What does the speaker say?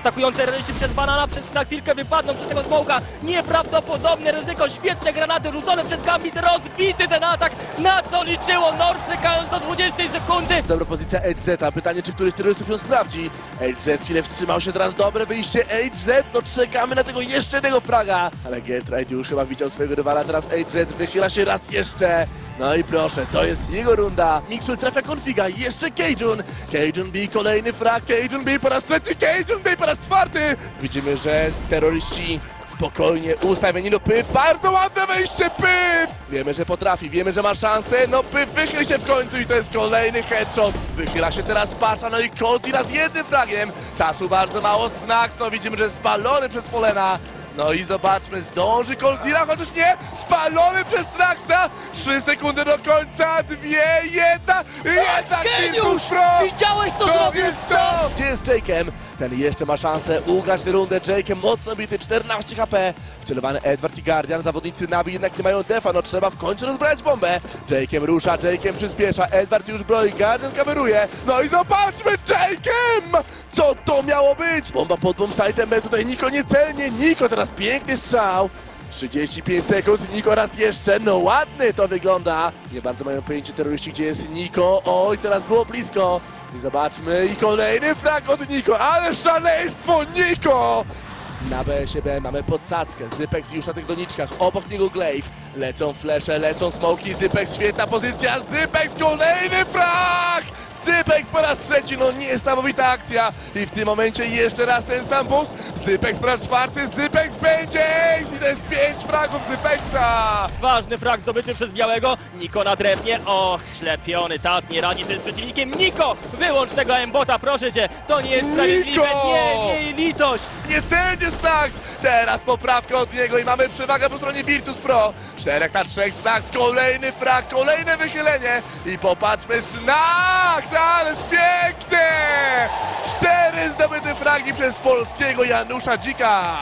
Atakują terroryści przez banana, przez na chwilkę wypadną przez tego smoka. Nieprawdopodobne ryzyko, świetne granaty rzucone przez Gambit, rozbity ten atak. Na co liczyło North czekając do 20 sekundy. Dobra pozycja HZ, pytanie czy któryś z terrorystów ją sprawdzi. HZ chwilę wstrzymał się, teraz dobre wyjście HZ, no czekamy na tego jeszcze jednego fraga. Ale Getride już chyba widział swojego rywala, teraz HZ wychyla się raz jeszcze. No i proszę, to jest jego runda. Mixul trafia konfiga, jeszcze Cajun. Cajun B, kolejny frag, Cajun B po raz trzeci, Cajun B po raz czwarty. Widzimy, że terroryści spokojnie ustawieni do Pyf. Bardzo ładne wejście Pyf! Wiemy, że potrafi, wiemy, że ma szansę. No Pyf wychyl się w końcu i to jest kolejny headshot. Wychyla się teraz Pasza, no i Coltira z jednym fragiem. Czasu bardzo mało, Snax, no widzimy, że spalony przez Polena. No i zobaczmy, zdąży Coltira, chociaż nie, spalony przez Snaxa. Trzy sekundy do końca, dwie, jedna, jednak! Virtus Pro! Widziałeś co To zrobił jest to! Gdzie jest Jake'em? Ten jeszcze ma szansę ugrać tę rundę. Jake'em mocno bity, 14 HP. Wcelowany Edward i Guardian. Zawodnicy Navi jednak nie mają defa. No trzeba w końcu rozbrać bombę. Jake'em rusza, Jake'em przyspiesza. Edward już broi, Guardian kameruje. No i zobaczmy, Jake'em! Co to miało być? Bomba pod bombsite'em, B tutaj Niko niecelnie. Niko teraz piękny strzał. 35 sekund, Niko raz jeszcze, no ładny to wygląda. Nie bardzo mają pojęcie terroryści, gdzie jest Niko. Oj, teraz było blisko. I zobaczmy, i kolejny frag od Niko, ale szaleństwo Niko! Na BSB mamy podsadzkę, Zypex już na tych doniczkach, obok niego Glaive. Lecą flesze, lecą smoki, Zypex świetna pozycja, Zypex kolejny frag! Zypex po raz trzeci, no niesamowita akcja. I w tym momencie jeszcze raz ten sam boost. Zypex po raz czwarty, Zypex będzie ace i to jest pięć fragów Zypexa. Ważny frag zdobyty przez Białego. Niko na drewnie. Och, ślepiony tas nie radzi sobie z przeciwnikiem. Niko, wyłącz tego embota, proszę cię. To nie jest sprawiedliwe. Niko! Nie, nie, litość. Niecelnie Snax! Teraz poprawka od niego i mamy przewagę po stronie Virtus Pro. 4 na 3 Snax, kolejny frag, kolejne wychylenie i popatrzmy Snax, fragi przez polskiego Janusza Dzika.